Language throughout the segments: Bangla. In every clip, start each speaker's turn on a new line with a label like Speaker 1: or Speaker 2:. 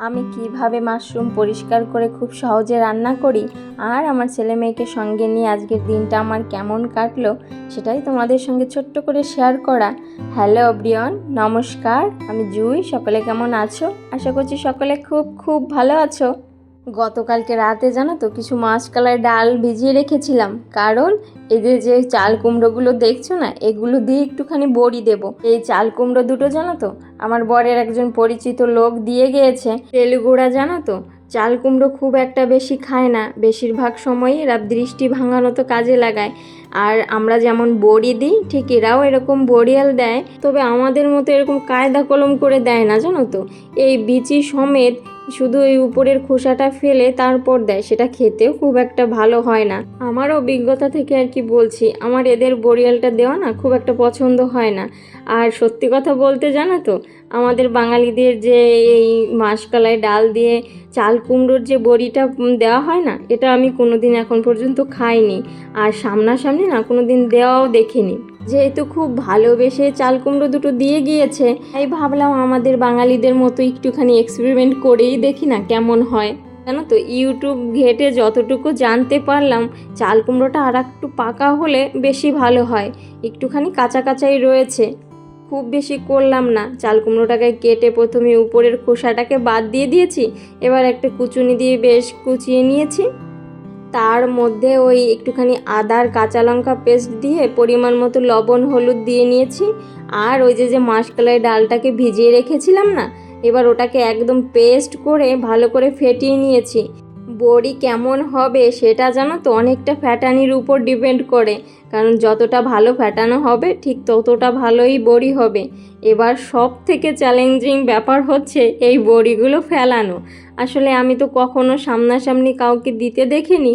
Speaker 1: আমি কীভাবে মাশরুম পরিষ্কার করে খুব সহজে রান্না করি আর আমার ছেলে মেয়েকে সঙ্গে নিয়ে আজকের দিনটা আমার কেমন কাটলো সেটাই তোমাদের সঙ্গে ছোট্ট করে শেয়ার করা। হ্যালো অব্রিয়ন নমস্কার। আমি জুই, সকলে কেমন আছো? আশা করছি সকলে খুব খুব ভালো আছো। গতকালকে রাতে জানো তো কিছু মাসকলাই ডাল ভিজিয়ে রেখেছিলাম। কারণ এদের যে চাল কুমড়োগুলো দেখছ না, এগুলো দিয়ে একটুখানি বড়ি দেব। এই চাল কুমড়ো দুটো জানো তো আমার বরের একজন পরিচিত লোক দিয়ে গিয়েছে। তেলগুড়া জানো তো, চাল কুমড়ো খুব একটা বেশি খায় না। বেশিরভাগ সময়ই এরা দৃষ্টি ভাঙানো তো কাজে লাগায়। আর আমরা যেমন বড়ি দিই, ঠিক এরাও এরকম বড়িয়াল দেয়। তবে আমাদের মতো এরকম কায়দা কলম করে দেয় না জানো তো। এই বিচি সমেত শুধু এই উপরের খোসাটা ফেলে তারপর দেয়, সেটা খেতেও খুব একটা ভালো হয় না। আমার অভিজ্ঞতা থেকে আর কি বলছি, আমার এদের বড়িয়ালটা দেওয়া না খুব একটা পছন্দ হয় না। আর সত্যি কথা বলতে জানো তো, আমাদের বাঙালিদের যে এই মাসকলাই ডাল দিয়ে চাল কুমড়োর যে বড়িটা দেওয়া হয় না, এটা আমি কোনোদিন এখন পর্যন্ত খাইনি। আর সামনাসামনি না কোনোদিন দেওয়াও দেখিনি। যেহেতু খুব ভালোবেসে চাল কুমড়ো দুটো দিয়ে গিয়েছে, তাই ভাবলাম আমাদের বাঙালিদের মতো একটুখানি এক্সপেরিমেন্ট করেই দেখি না কেমন হয়। জানো তো ইউটিউব ঘেটে যতটুকু জানতে পারলাম চাল কুমড়োটা আর একটু পাকা হলে বেশি ভালো হয়, একটুখানি কাঁচা কাঁচাই রয়েছে। খুব বেশি করলাম না চাল কুমড়োটাকে কেটে প্রথমে উপরের খোসাটাকে বাদ দিয়ে দিয়েছি, এবার একটা কুচুনি দিয়ে বেশ কুচিয়ে নিয়েছি। তার মধ্যে ওই একটুখানি আদার কাঁচা লঙ্কা পেস্ট দিয়ে পরিমাণ মতো লবণ, হলুদ দিয়ে নিয়েছি। আর ওই যে যে মাসকলাই ডালটাকে ভিজিয়ে রেখেছিলাম না, এবার ওটাকে একদম পেস্ট করে ভালো করে ফেটিয়ে নিয়েছি। বড়ি কেমন হবে সেটা জানো তো, অনেকটা ফ্যাটানির উপর ডিপেন্ড করে। কারণ যতটা ভালো ফ্যাটানো হবে, ঠিক ততটা ভালোই বড়ি হবে। এবার সব থেকে চ্যালেঞ্জিং ব্যাপার হচ্ছে এই বড়িগুলো ফেলানো। আসলে আমি তো কখনো সামনাসামনি কাউকে দিতে দেখিনি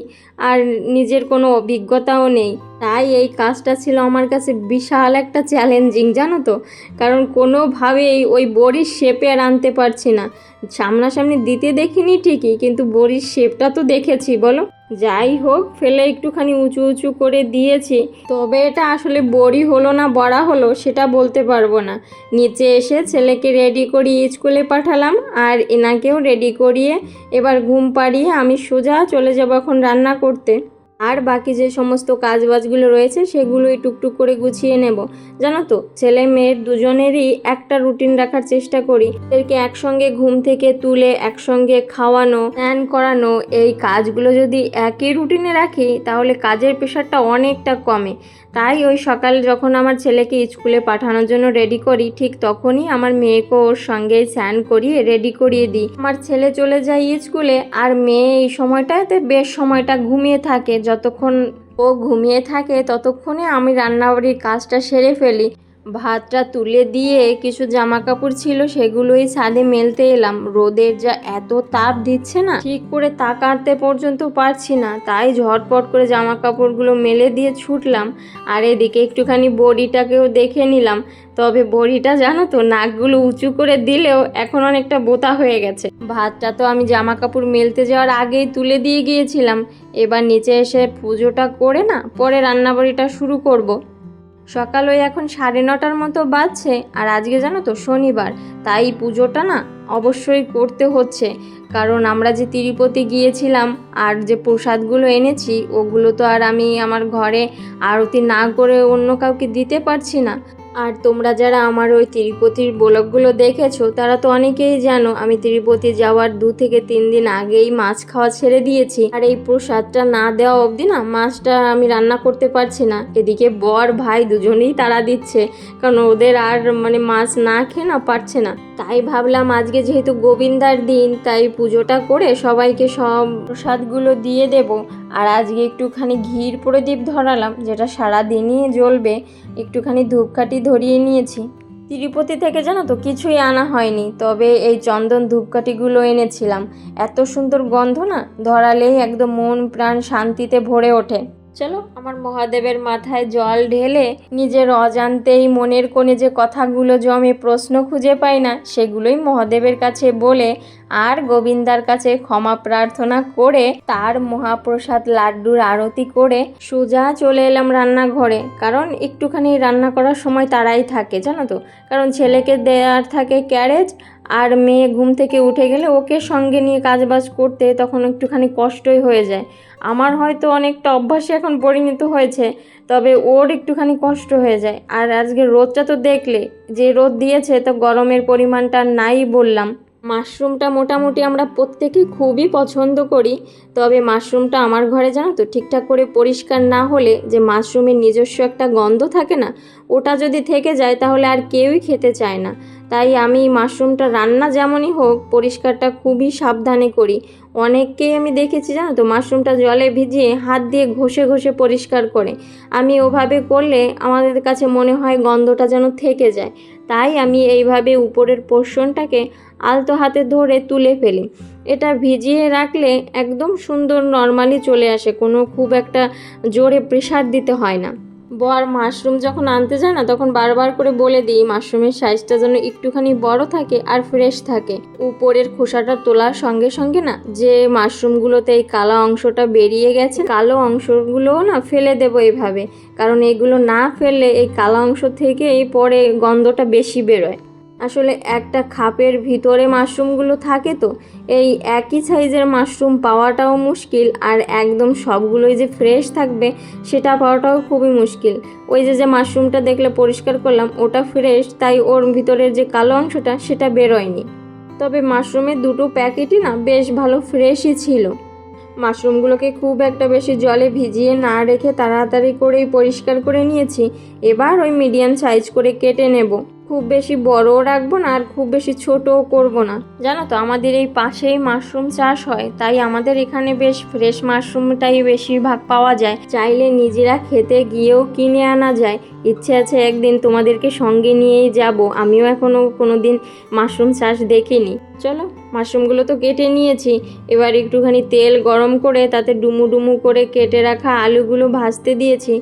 Speaker 1: আর নিজের কোনো অভিজ্ঞতাও নেই। তাই এই কাজটা ছিল আমার কাছে বিশাল একটা চ্যালেঞ্জিং জানো তো? কারণ কোনোভাবেই ওই বড়ির শেপে আর আনতে পারছি না। সামনাসামনি দিতে দেখিনি ঠিকই, কিন্তু বড়ির শেপটা তো দেখেছি, বলো? যাই হোক, ফেলে একটুখানি উঁচু উঁচু করে দিয়েছি। তবে এটা আসলে বড়ি হলো না, বড়া হলো, সেটা বলতে পারব না। নিচে এসে ছেলেকে রেডি করিয়ে স্কুলে পাঠালাম, আর এনাকেও রেডি করিয়ে এবার ঘুম পাড়িয়ে আমি সোজা চলে যাব এখন রান্না করতে। আর বাকি যে সমস্ত কাজবাজগুলো রয়েছে সেগুলোই টুকটুক করে গুছিয়ে নেব। জানো তো, ছেলে মেয়ের দুজনেরই একটা রুটিন রাখার চেষ্টা করি। এদেরকে একসঙ্গে ঘুম থেকে তুলে, একসঙ্গে খাওয়ানো, স্নান করানো, এই কাজগুলো যদি একই রুটিনে রাখি, তাহলে কাজের প্রেশারটা অনেকটা কমে। তাই ওই সকাল যখন আমার ছেলেকে স্কুলে পাঠানোর জন্য রেডি করি, ঠিক তখনই আমার মেয়েকে ওর সঙ্গে স্নান করিয়ে রেডি করিয়ে দিই। আমার ছেলে চলে যায় স্কুলে আর মেয়ে এই সময়টাতে বেশ সময়টা ঘুমিয়ে থাকে। যতক্ষণ ও ঘুমিয়ে থাকে, ততক্ষণে আমি রান্নাবাড়ির কাজটা সেরে ফেলি। ভাতটা তুলে দিয়ে কিছু জামা কাপড় ছিল, সেগুলোই ছাদে মেলতে এলাম। রোদের যা এত তাপ দিচ্ছে না, ঠিক করে তা কাটতে পর্যন্ত পারছি না। তাই ঝটপট করে জামা কাপড়গুলো মেলে দিয়ে ছুটলাম, আর এদিকে একটুখানি বড়িটাকেও দেখে নিলাম। তবে বড়িটা জানো তো, নাকগুলো উঁচু করে দিলেও এখন অনেকটা বোতা হয়ে গেছে। ভাতটা তো আমি জামা কাপড় মেলতে যাওয়ার আগেই তুলে দিয়ে গিয়েছিলাম। এবার নিচে এসে পুজোটা করে না, পরে রান্নাবাড়িটা শুরু করব। সকাল ওই এখন সাড়ে নটার মতো বাজছে, আর আজকে জানো তো শনিবার, তাই পুজোটা না অবশ্যই করতে হচ্ছে। কারণ আমরা যে তিরুপতি গিয়েছিলাম আর যে প্রসাদগুলো এনেছি, ওগুলো তো আর আমি আমার ঘরে আরতি না করে অন্য কাউকে দিতে পারছি না। আর তোমরা যারা আমার ওই তিরুপতির ব্লগগুলো দেখেছ, তারা তো অনেকেই জানো, আমি তিরুপতি যাওয়ার দু থেকে তিন দিন আগেই মাছ খাওয়া ছেড়ে দিয়েছি। আর এই প্রসাদটা না দেওয়া অবধি না, মাছটা আমি রান্না করতে পারছি না। এদিকে বর, ভাই দুজনেই তারা দিচ্ছে, কারণ ওদের আর মানে মাছ না খেয়ে না পারছে না। তাই ভাবলাম আজকে যেহেতু গোবিন্দার দিন, তাই পুজোটা করে সবাইকে সব প্রসাদগুলো দিয়ে দেব। আর আজকে একটুখানি ঘির প্রদীপ ধরালাম, যেটা সারা দিনই জ্বলবে। একটুখানি ধূপকাঠি ধরিয়ে নিয়েছি। তিরুপতি থেকে জানো তো কিছুই আনা হয়নি, তবে এই চন্দন ধূপকাঠিগুলো এনেছিলাম। এত সুন্দর গন্ধ না, ধরালেই একদম মন প্রাণ শান্তিতে ভরে ওঠে। চলো আমার মহাদেবের মাথায় জল ঢেলে নিজের অজান্তেই মনের কোণে যে কথাগুলো জমে প্রশ্ন খুঁজে পাই না, সেগুলোই মহাদেবের কাছে বলে আর গোবিন্দার কাছে ক্ষমা প্রার্থনা করে তার মহাপ্রসাদ লাড্ডুর আরতি করে সোজা চলে এলাম রান্নাঘরে। কারণ একটুখানি রান্না করার সময় তারাই থাকে, জানো তো? কারণ ছেলেকে দেওয়ার থাকে ক্যারেজ আর মেয়ে ঘুম থেকে উঠে গেলে ওকে সঙ্গে নিয়ে কাজবাজ করতে তখন একটুখানি কষ্টই হয়ে যায়। আমার হয়তো অনেকটা অভ্যাসে এখন পরিণত হয়েছে, তবে ওর একটুখানি কষ্ট হয়ে যায়। আর আজকে রোদটা তো দেখলে, যে রোদ দিয়েছে তো গরমের পরিমাণটা নাই বললাম। মাশরুমটা মোটামুটি আমরা প্রত্যেকে খুবই পছন্দ করি, তবে মাশরুমটা আমার ঘরে জানো তো ঠিকঠাক করে পরিষ্কার না হলে যে মাশরুমের নিজস্ব একটা গন্ধ থাকে না, ওটা যদি থেকে যায় তাহলে আর কেউই খেতে চায় না। তাই আমি মাশরুমটা রান্না যেমনই হোক পরিষ্কারটা খুবই সাবধানে করি। অনেককেই আমি দেখেছি, জানো তো, মাশরুমটা জলে ভিজিয়ে হাত দিয়ে ঘষে ঘষে পরিষ্কার করে। আমি ওভাবে করলে আমাদের কাছে মনে হয় গন্ধটা যেন থেকে যায়। তাই আমি এইভাবে উপরের পোর্শনটাকে আলতো হাতে ধরে তুলে ফেলি। এটা ভিজিয়ে রাখলে একদম সুন্দর নর্মালি চলে আসে, কোনো খুব একটা জোরে প্রেশার দিতে হয় না। বর মাশরুম যখন আনতে যায় না, তখন বারবার করে বলে দিই, মাশরুমের সাইজটা যেন একটুখানি বড় থাকে আর ফ্রেশ থাকে। উপরের খোসাটা তোলার সঙ্গে সঙ্গে না, যে মাশরুমগুলোতে এই কালো অংশটা বেরিয়ে গেছে, কালো অংশগুলোও না ফেলে দেবো এইভাবে কারণ এগুলো না ফেললে এই কালো অংশ থেকে এই পরে গন্ধটা বেশি বেরোয়। আসলে একটা খাপের ভিতরে মাশরুমগুলো থাকে তো, এই একই সাইজের মাশরুম পাওয়াটাও মুশকিল আর একদম সবগুলোই যে ফ্রেশ থাকবে সেটা পাওয়াটাও খুবই মুশকিল। ওই যে যে মাশরুমটা দেখলে পরিষ্কার করলাম ওটা ফ্রেশ, তাই ওর ভিতরের যে কালো অংশটা সেটা বেরোয়নি। তবে মাশরুমের দুটো প্যাকেটই না বেশ ভালো ফ্রেশই ছিল। মাশরুমগুলোকে খুব একটা বেশি জলে ভিজিয়ে না রেখে তাড়াতাড়ি করেই পরিষ্কার করে নিয়েছি। এবার ওই মিডিয়াম সাইজ করে কেটে নেব। খুব বেশি বড়ও রাখব না আর খুব বেশি ছোটও করব না। জানো তো, আমাদের এই পাশেই মাশরুম চাষ হয়, তাই আমাদের এখানে বেশ ফ্রেশ মাশরুমটাই বেশিরভাগ পাওয়া যায়। চাইলে নিজেরা খেতে গিয়েও কিনে আনা যায়। ইচ্ছে আছে একদিন তোমাদেরকে সঙ্গে নিয়েই যাব। আমিও এখনও কোনো দিন মাশরুম চাষ দেখিনি। চলো। মাশরুমগুলো তো কেটে নিয়েছি। এবার একটুখানি তেল গরম করে তাতে ডুমু ডুমু করে কেটে রাখা আলুগুলো ভাজতে দিয়েছি।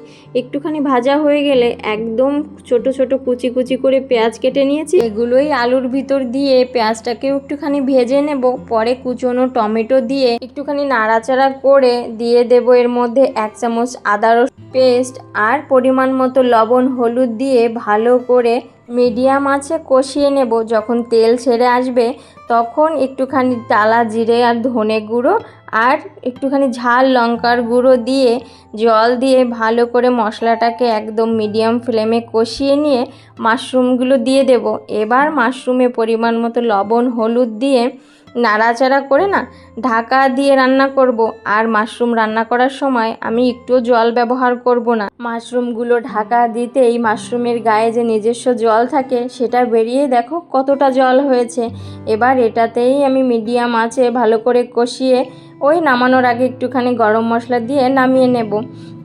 Speaker 1: একটুখানি ভাজা হয়ে গেলে একদম ছোট ছোট কুচি কুচি করে পেঁয়াজ কেটে নিয়েছি। এগুলোই আলুর ভিতর দিয়ে পেঁয়াজটাকেও একটুখানি ভেজে নেব। পরে কুচনো টমেটো দিয়ে একটুখানি নাড়াচাড়া করে দিয়ে দেব এর মধ্যে এক চামচ আদা রসুন পেস্ট আর পরিমাণ মতো লবণ, হলুদ দিয়ে ভালো করে মিডিয়াম আছে কষিয়ে নেব। যখন তেল ছেড়ে আসবে তখন একটুখানি তালা জিরে আর ধনে গুঁড়ো আর একটুখানি ঝাল লঙ্কার গুঁড়ো দিয়ে জল দিয়ে ভালো করে মশলাটাকে একদম মিডিয়াম ফ্লেমে কষিয়ে নিয়ে মাশরুমগুলো দিয়ে দেব। এবার মাশরুমে পরিমাণ মতো লবণ, হলুদ দিয়ে নাড়াচাড়া করে না, ঢাকা দিয়ে রান্না করব। আর মাশরুম রান্না করার সময় আমি একটু জল ব্যবহার করব না। মাশরুমগুলো ঢাকা দিতেই মাশরুমের গায়ে যে নিজস্ব জল থাকে, সেটা বেরিয়ে দেখো কতটা জল হয়েছে। এবার এটাতেই আমি মিডিয়াম আছে ভালো করে কষিয়ে ওই নামানোর আগে একটুখানি গরম মশলা দিয়ে নামিয়ে নেব।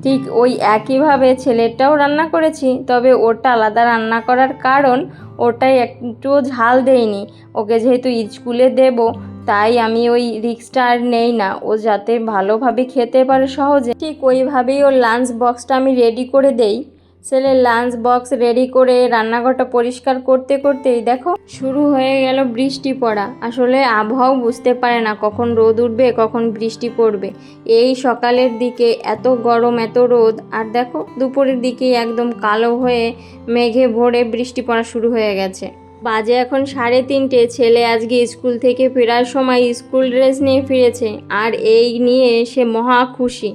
Speaker 1: ঠিক ওই একইভাবে ছেলেরটাও রান্না করেছি, তবে ওটা আলাদা রান্না করার কারণ ওটাই একটুও ঝাল দেয়নি। ওকে যেহেতু স্কুলে দেব, তাই আমি ওই রিক্সটা আর নেই না। ও যাতে ভালোভাবে খেতে পারে সহজে। ঠিক ওইভাবেই ওর লাঞ্চ বক্সটা আমি রেডি করে দেই। ছেলের লাঞ্চ বক্স রেডি করে রান্নাঘরটা পরিষ্কার করতে করতেই দেখো শুরু হয়ে গেল বৃষ্টি পড়া। আসলে আবহাওয়াও বুঝতে পারে না কখন রোদ উঠবে, কখন বৃষ্টি পড়বে। এই সকালের দিকে এত গরম, এত রোদ, আর দেখো দুপুরের দিকে একদম কালো হয়ে মেঘে ভরে বৃষ্টি পড়া শুরু হয়ে গেছে। বাজে এখন সাড়ে তিনটে, ছেলে আজকে স্কুল থেকে ফেরার সময় স্কুল ড্রেস নিয়ে ফিরেছে, আর এই নিয়ে সে মহা খুশি।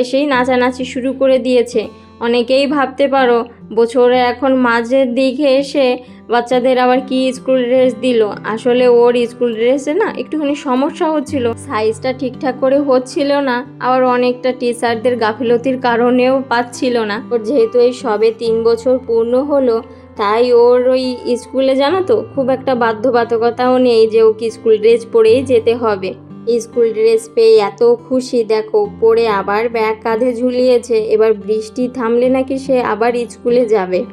Speaker 1: এসেই নাচানাচি শুরু করে দিয়েছে। অনেকেই ভাবতে পারো, বছরে এখন মাঝের দিকে এসে বাচ্চাদের আবার কি স্কুল ড্রেস দিল? আসলে ওর স্কুল ড্রেসে না একটুখানি সমস্যা হচ্ছিল। সাইজটা ঠিকঠাক করে হচ্ছিল না, আবার অনেকটা টিচারদের গাফিলতির কারণেও পাচ্ছিল না। ওর যেহেতু এই সবে তিন বছর পূর্ণ হলো, তাই ওর ওই স্কুলে জানো তো, খুব একটা বাধ্যবাধকতাও নেই যে ওকে স্কুল ড্রেস পরেই যেতে হবে। স্কুল ড্রেস পেয়ে এত খুশি। দেখো পরে আবার ব্যাগ কাঁধে ঝুলিয়েছে। এবার বৃষ্টি থামলে নাকি সে আবার স্কুলে যাবে।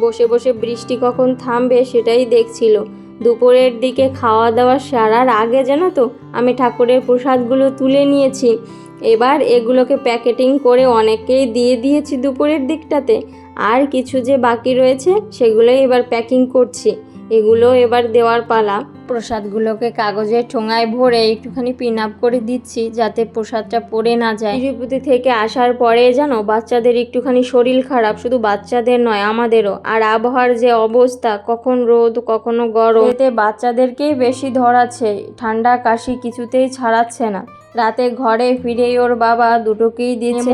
Speaker 1: বসে বসে বৃষ্টি কখন থামবে সেটাই দেখছিল। দুপুরের দিকে খাওয়া দাওয়া সারার আগে, জানো তো, আমি ঠাকুরের প্রসাদগুলো তুলে নিয়েছি। এবার এগুলোকে প্যাকেটিং করে অনেককেই দিয়ে দিয়েছি দুপুরের দিকটাতে। আর কিছু যে বাকি রয়েছে, সেগুলোই এবার প্যাকিং করছি। এগুলো এবার দেওয়ার পালা। প্রসাদগুলোকে কাগজের ঠোঙায় ভরে একটুখানি পিন আপ করে দিচ্ছি যাতে প্রসাদটা পড়ে না যায়। তিরুপতি থেকে আসার পরে জানো বাচ্চাদের একটুখানি শরীর খারাপ, শুধু বাচ্চাদের নয়, আমাদেরও। আর আবহাওয়ার যে অবস্থা, কখন রোদ, কখনো গরম, এতে বাচ্চাদেরকেই বেশি ধরাচ্ছে। ঠান্ডা কাশি কিছুতেই ছাড়াচ্ছে না। রাতে ঘরে ফিরে ওর বাবা দুটোকেই দিচ্ছে।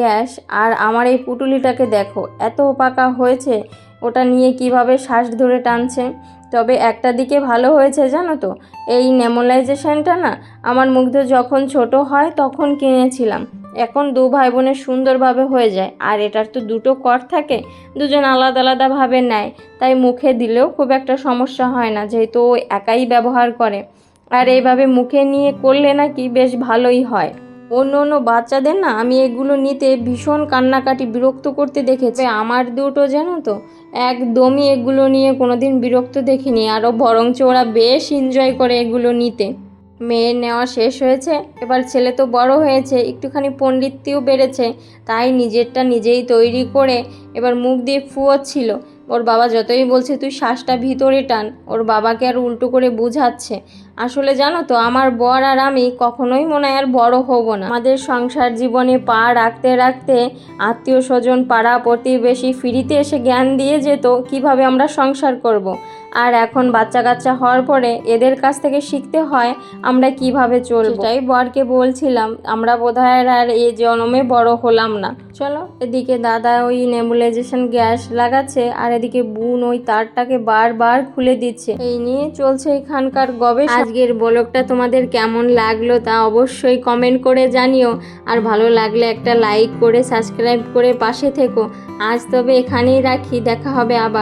Speaker 1: গ্যাস, আর আমার এই পুটুলিটাকে দেখো, এত পাকা হয়েছে ওটা নিয়ে কীভাবে শ্বাস ধরে টানছে? তবে একটা দিকে ভালো হয়েছে জানো তো? এই নেমোলাইজেশনটা না, আমার মুগ্ধ যখন ছোট হয় তখন কিনেছিলাম। এখন দু ভাই বোনের সুন্দরভাবে হয়ে যায়। আর এটার তো দুটো কর থাকে, দুজন আলাদা আলাদাভাবে নেয়। তাই মুখে দিলেও খুব একটা সমস্যা হয় না, যেহেতু ও একাই ব্যবহার করে। আর এইভাবে মুখে নিয়ে করলে নাকি বেশ ভালোই হয়। অন্য অন্য বাচ্চাদের না আমি এগুলো নিতে ভীষণ কান্নাকাটি, বিরক্ত করতে দেখেছি। আমার দুটো জানো তো? একদমই এগুলো নিয়ে কোনোদিন বিরক্ত দেখিনি আরও বরঞ্চ ওরা বেশ এনজয় করে এগুলো নিতে। মেয়ের নেওয়া শেষ হয়েছে, এবার ছেলে তো বড় হয়েছে, একটুখানি পণ্ডিতটিও বেড়েছে, তাই নিজেরটা নিজেই তৈরি করে এবার মুখ দিয়ে ফুয়োচ্ছিল। ওর বাবা যতই বলছে, তুই শ্বাসটা ভিতরে টান। ওর বাবাকে আর উল্টো করে বুঝাচ্ছে। আসলে জানো তো আমার বর আর আমি কখনোই মনে হয় আর বড় হব না। আমাদের সংসার জীবনে পা রাখতে রাখতে আত্মীয় স্বজন পাড়া প্রতিবেশী ফিরিতে এসে জ্ঞান দিয়ে যেত কীভাবে আমরা সংসার করব। আর এখন বাচ্চা কাচ্চা হওয়ার পরে এদের কাছ থেকে শিখতে হয় আমরা কীভাবে চলব। তাই বরকে বলছিলাম আমরা বোধহয় আর এই জন্মে বড় হলাম না। চলো এদিকে দাদা ওই নেবুলাইজেশন গ্যাস লাগাচ্ছে আর এদিকে বোন ওই তারটাকে বারবার খুলে দিচ্ছে। এই নিয়ে চলছে এখানকার গবেষণা। আজকের ব্লগটা তোমাদের কেমন লাগল তা অবশ্যই কমেন্ট করে জানিও। আর ভালো লাগলে একটা লাইক করে সাবস্ক্রাইব করে পাশে থেকো। আজ তবে এখানেই রাখি, দেখা হবে আবার।